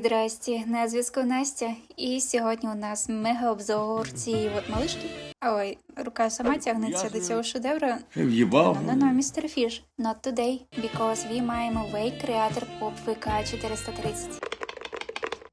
Здрасті, на зв'язку Настя. І сьогодні у нас мега обзор цієї от малишки. Ой, рука сама тягнеться Я до цього шедевра. В'їбав. Ну, ну, містер Фіш, Not today, because we маємо Wake Creator Pop VK 430.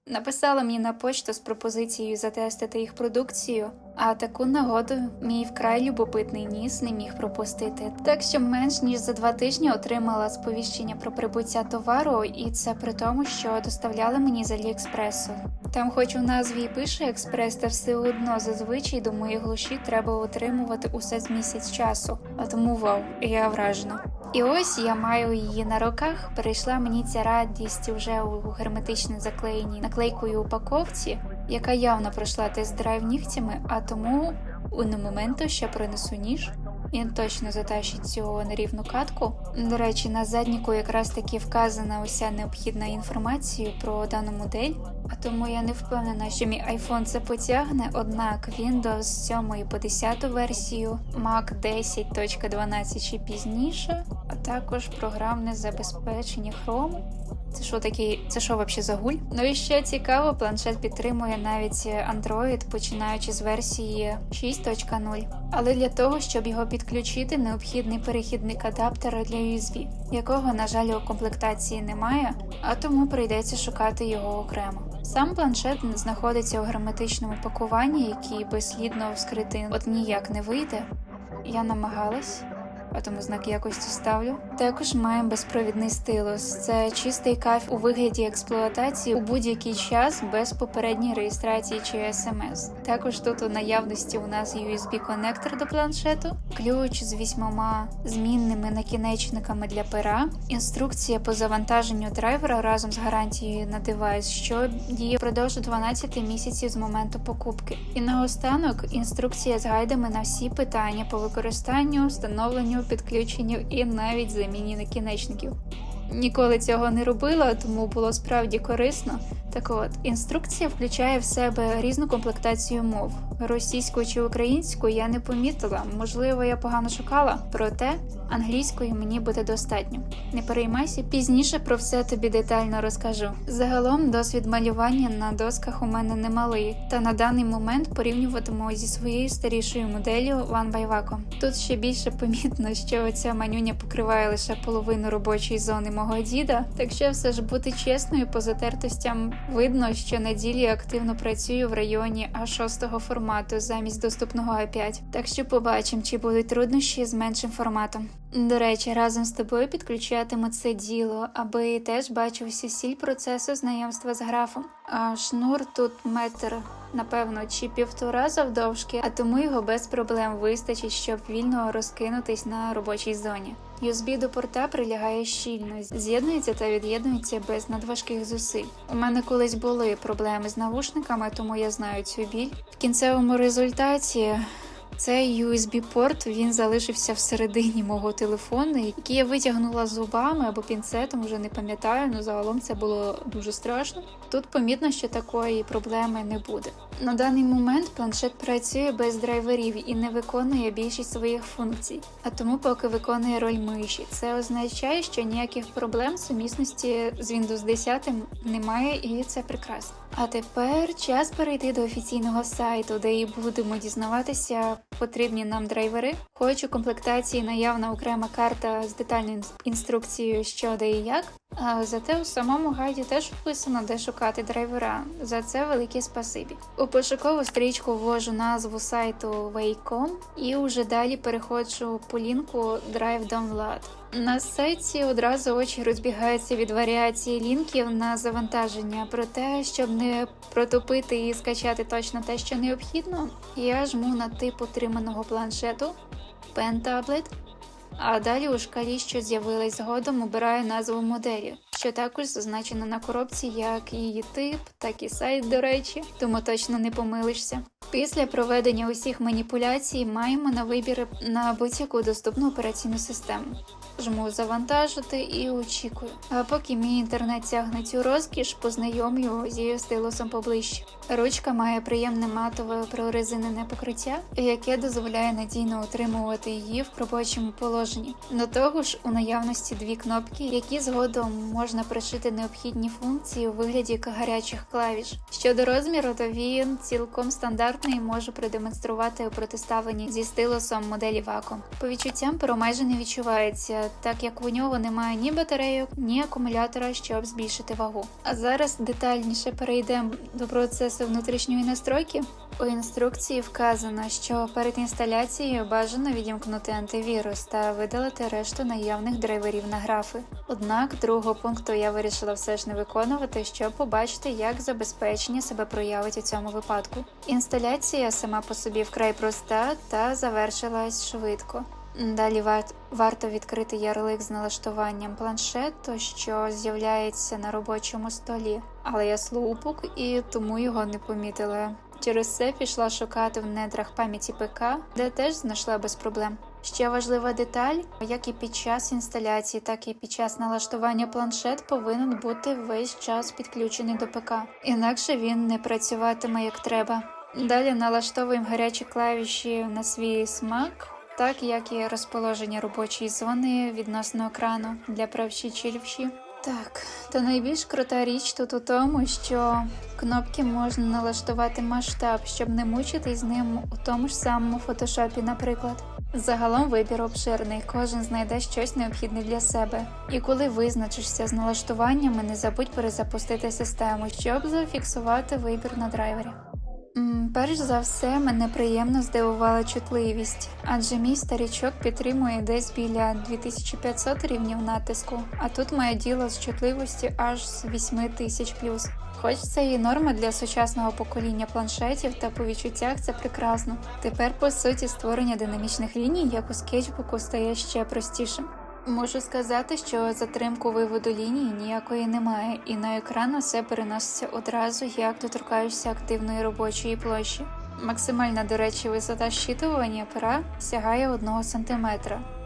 Написала мені на почту з пропозицією затестити їх продукцію, а таку нагоду мій вкрай любопитний ніс не міг пропустити. Так що менш ніж за два тижні отримала сповіщення про прибуття товару, і це при тому, що доставляли мені з Аліекспресу. Там, хоч у назві і пише експрес, та все одно зазвичай до моєї глуші треба отримувати усе з місяць часу. А тому вау, я вражена. І ось я маю її на руках. Перейшла мені ця радість уже у герметично заклеєній наклейкою упаковці, яка явно пройшла тест-драйв нігтями, а тому у моменту ще принесу ніж. Він точно затащить цю нерівну катку. До речі, на задніку якраз таки вказана уся необхідна інформація про дану модель, а тому я не впевнена, що мій iPhone це потягне. Однак Windows 7 по 10 версію, Mac 10.12 чи пізніше, а також програмне забезпечення Chrome. Це що такий, це що взагалі за гуль? Ну і ще цікаво, планшет підтримує навіть Android, починаючи з версії 6.0. Але для того, щоб його підключити, необхідний перехідник адаптера для USB, якого, на жаль, у комплектації немає, а тому прийдеться шукати його окремо. Сам планшет знаходиться у герметичному пакуванні, який безслідно вскрити от ніяк не вийде. Я намагалась тому знак якості ставлю. Також маємо безпровідний стилус. Це чистий кайф у вигляді експлуатації у будь-який час без попередньої реєстрації чи смс. Також тут у наявності у нас USB-конектор до планшету, ключ з вісьмома змінними накінечниками для пера, інструкція по завантаженню драйвера разом з гарантією на девайс, що діє впродовж 12 місяців з моменту покупки. І наостанок інструкція з гайдами на всі питання по використанню, встановленню, підключенню і навіть заміні накінечників. Ніколи цього не робила, тому було справді корисно. Так от, інструкція включає в себе різну комплектацію мов. Російську чи українську я не помітила, можливо, я погано шукала, проте англійською мені буде достатньо. Не переймайся, пізніше про все тобі детально розкажу. Загалом досвід малювання на досках у мене немалий, та на даний момент порівнюватиму зі своєю старішою моделлю One by. Тут ще більше помітно, що ця манюня покриває лише половину робочої зони мого діда, так що все ж бути чесною по затертостям видно, що на ділі активно працюю в районі А6 формату замість доступного А5. Так що побачимо, чи будуть труднощі з меншим форматом. До речі, разом з тобою підключатиму це діло, аби теж бачив сіль процесу знайомства з графом. А шнур тут метр. Напевно, чи півтора завдовжки, а тому його без проблем вистачить, щоб вільно розкинутись на робочій зоні. USB до порта прилягає щільно, з'єднується та від'єднується без надважких зусиль. У мене колись були проблеми з навушниками, тому я знаю цю біль. В кінцевому результаті цей USB-порт він залишився всередині мого телефону, який я витягнула зубами або пінцетом, вже не пам'ятаю, але загалом це було дуже страшно. Тут помітно, що такої проблеми не буде. На даний момент планшет працює без драйверів і не виконує більшість своїх функцій, а тому поки виконує роль миші. Це означає, що ніяких проблем сумісності з Windows 10 немає, і це прекрасно. А тепер час перейти до офіційного сайту, де і будемо дізнаватися потрібні нам драйвери. Хоч у комплектації наявна окрема карта з детальною інструкцією, що де і як. Зате у самому гайді теж вписано, де шукати драйвера. За це велике спасибі. У пошукову стрічку ввожу назву сайту Wacom і уже далі переходжу по лінку Drive Download. На сайті одразу очі розбігаються від варіації лінків на завантаження. Проте, щоб не протупити і скачати точно те, що необхідно, я жму на тип отриманого планшету Pen Tablet, а далі у шкалі, що з'явилась згодом, обираю назву моделі, що також зазначено на коробці як її тип, так і сайт, до речі, тому точно не помилишся. Після проведення усіх маніпуляцій маємо на вибір на будь-яку доступну операційну систему. Жму завантажити і очікую. А поки мій інтернет тягне цю розкіш, познайомлю зі стилусом поближче. Ручка має приємне матове прорезинене покриття, яке дозволяє надійно утримувати її в робочому положенні. До того ж, у наявності дві кнопки, які згодом можна пришити необхідні функції у вигляді гарячих клавіш. Щодо розміру, то він цілком стандартний і можу продемонструвати у протиставленні зі стилусом моделі Wacom. По відчуттям перо майже не відчувається, так як у нього немає ні батарейок, ні акумулятора, щоб збільшити вагу. А зараз детальніше перейдемо до процесу внутрішньої настройки. У інструкції вказано, що перед інсталяцією бажано відімкнути антивірус та видалити решту наявних драйверів на графи. Однак другого пункту я вирішила все ж не виконувати, щоб побачити, як забезпечення себе проявить у цьому випадку. Інсталяція сама по собі вкрай проста та завершилась швидко. Далі варто відкрити ярлик з налаштуванням планшету, що з'являється на робочому столі, але я слупок і тому його не помітила. Через це пішла шукати в недрах пам'яті ПК, де теж знайшла без проблем. Ще важлива деталь, як і під час інсталяції, так і під час налаштування планшет повинен бути весь час підключений до ПК, інакше він не працюватиме як треба. Далі налаштовуємо гарячі клавіші на свій смак, так як і розположення робочої зони відносно екрану для правші чи лівші. Так, то найбільш крута річ тут у тому, що кнопки можна налаштувати масштаб, щоб не мучитись з ним у тому ж самому фотошопі, наприклад. Загалом вибір обширний, кожен знайде щось необхідне для себе. І коли визначишся з налаштуваннями, не забудь перезапустити систему, щоб зафіксувати вибір на драйвері. Перш за все, мене приємно здивувала чутливість, адже мій старічок підтримує десь біля 2500 рівнів натиску, а тут має діло з чутливості аж з 8000 плюс. Хоч це і норма для сучасного покоління планшетів, та по відчуттях це прекрасно. Тепер, по суті, створення динамічних ліній, як у скетчбуку, стає ще простішим. Можу сказати, що затримку виводу лінії ніякої немає, і на екран усе переноситься одразу, як доторкаєшся активної робочої площі. Максимальна, до речі, висота щитування пера сягає 1 см,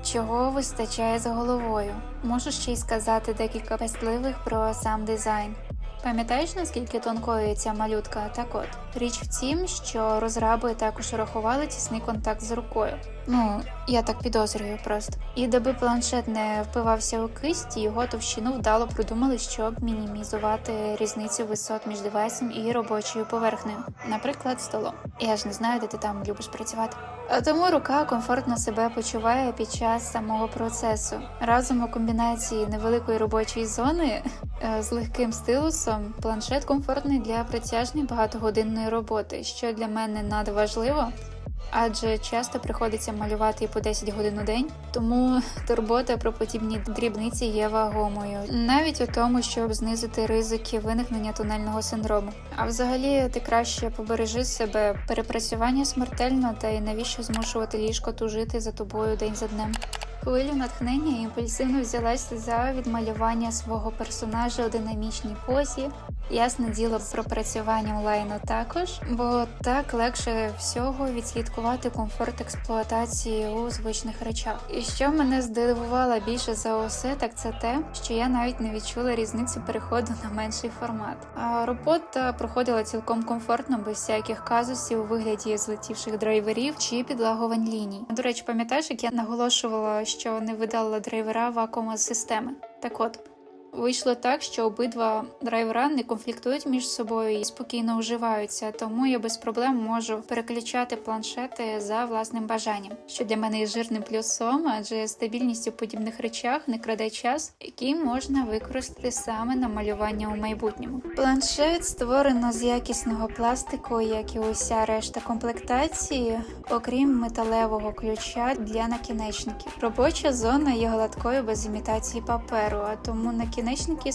чого вистачає за головою. Можу ще й сказати декілька пестливих про сам дизайн. Пам'ятаєш, наскільки тонкою ця малютка? Так от річ в тім, що розраби також рахували тісний контакт з рукою. Ну, я так підозрюю просто. І доби планшет не впивався у кисті, його товщину вдало придумали, щоб мінімізувати різницю висот між девайсом і робочою поверхнею, наприклад, столом. Я ж не знаю, де ти там любиш працювати. А тому рука комфортно себе почуває під час самого процесу. Разом у комбінації невеликої робочої зони е, з легким стилусом планшет комфортний для протяжної багатогодинної роботи, що для мене надважливо. Адже часто приходиться малювати по 10 годин у день, тому турбота про подібні дрібниці є вагомою, навіть у тому, щоб знизити ризики виникнення тунельного синдрому. А взагалі ти краще побережи себе перепрацювання смертельно, та й навіщо змушувати ліжко тужити за тобою день за днем. Хвилю натхнення імпульсивно взялась за відмалювання свого персонажа у динамічній позі. Ясне діло про працювання онлайну також, бо так легше всього відслідкувати комфорт експлуатації у звичних речах. І що мене здивувало більше за усе, так це те, що я навіть не відчула різницю переходу на менший формат. А робота проходила цілком комфортно, без всяких казусів у вигляді злетівших драйверів чи підлагувань ліній. До речі, пам'ятаєш, як я наголошувала, що не видалила драйвера вакуума системи? Так от. Вийшло так, що обидва драйвера не конфліктують між собою і спокійно уживаються, тому я без проблем можу переключати планшети за власним бажанням, що для мене є жирним плюсом, адже стабільність у подібних речах не краде час, який можна використати саме на малювання у майбутньому. Планшет створено з якісного пластику, як і уся решта комплектації, окрім металевого ключа для накінечників. Робоча зона є гладкою без імітації паперу, а тому накінечники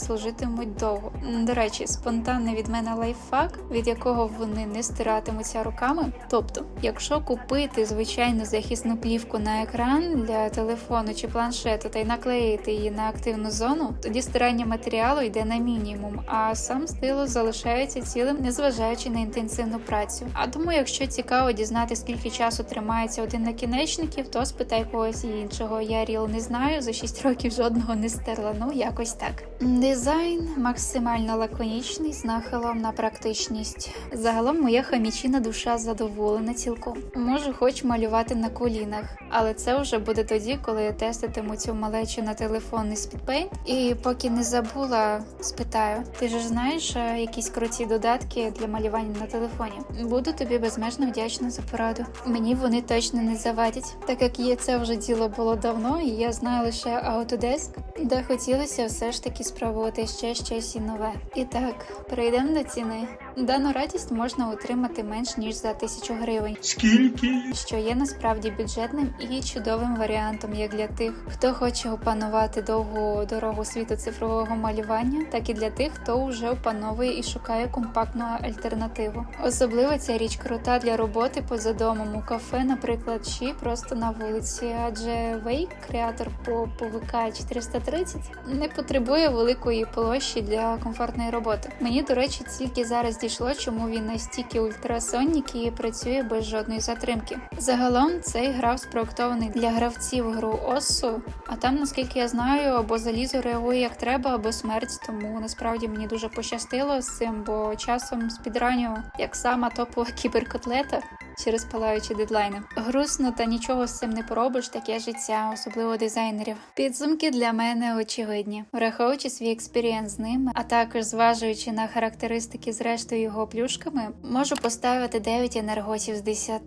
служитимуть довго. До речі, спонтанний від мене лайфхак, від якого вони не стиратимуться руками. Тобто, якщо купити звичайну захисну плівку на екран для телефону чи планшету та й наклеїти її на активну зону, тоді стирання матеріалу йде на мінімум, а сам стилус залишається цілим, незважаючи на інтенсивну працю. А тому, якщо цікаво дізнати, скільки часу тримається один накінечників, то спитай когось іншого. Я ріл не знаю, за 6 років жодного не стерла. Ну якось так. Дизайн максимально лаконічний з нахилом на практичність. Загалом моя хамічина душа задоволена цілком. Можу хоч малювати на колінах, але це вже буде тоді, коли я теститиму цю малечу на телефонний спідпейнт. І поки не забула, спитаю: ти ж знаєш е, якісь круті додатки для малювання на телефоні? Буду тобі безмежно вдячна за пораду. Мені вони точно не завадять, так як є це вже діло було давно, і я знаю лише Autodesk, де хотілося все ж таки спробувати ще щось і нове. І так, перейдемо до ціни. Дану радість можна отримати менш ніж за тисячу гривень Скільки? що є насправді бюджетним і чудовим варіантом як для тих, хто хоче опанувати довгу дорогу світу цифрового малювання, так і для тих, хто вже опановує і шукає компактну альтернативу. Особливо ця річ крута для роботи поза домом у кафе, наприклад, чи просто на вулиці, адже Wake, креатор по ПВК 430, не потребує великої площі для комфортної роботи. Мені, до речі, тільки зараз дійшло, чому він настільки ультрасонік і працює без жодної затримки. Загалом цей граф спроектований для гравців гру Оссу, а там, наскільки я знаю, або залізо реагує як треба, або смерть. Тому насправді мені дуже пощастило з цим, бо часом спідраню як сама топова кіберкотлета. Через палаючі дедлайни. Грустно та нічого з цим не поробиш, таке життя, особливо дизайнерів. Підсумки для мене очевидні, враховуючи свій експірієнс з ним, а також зважуючи на характеристики з рештою його плюшками, можу поставити 9 енерготів з 10.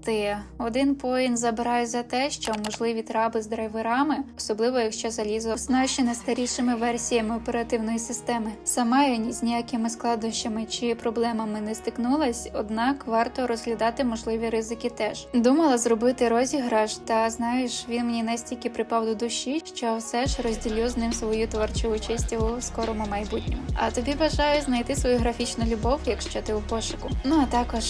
Один поінт забираю за те, що можливі траби з драйверами, особливо якщо залізо оснащене старішими версіями оперативної системи. Сама я ні з ніякими складнощами чи проблемами не стикнулась, однак варто розглядати можливі ризики теж. Думала зробити розіграш, та знаєш, він мені настільки припав до душі, що все ж розділю з ним свою творчу участь у скорому майбутньому. А тобі бажаю знайти свою графічну любов, якщо ти у пошуку. Ну а також.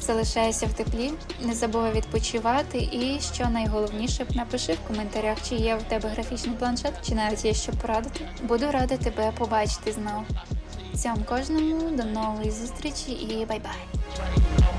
Залишайся в теплі, не забувай відпочивати, і що найголовніше, напиши в коментарях, чи є в тебе графічний планшет, чи навіть є що порадити. Буду рада тебе побачити знову. Цьому кожному до нової зустрічі і бай-бай!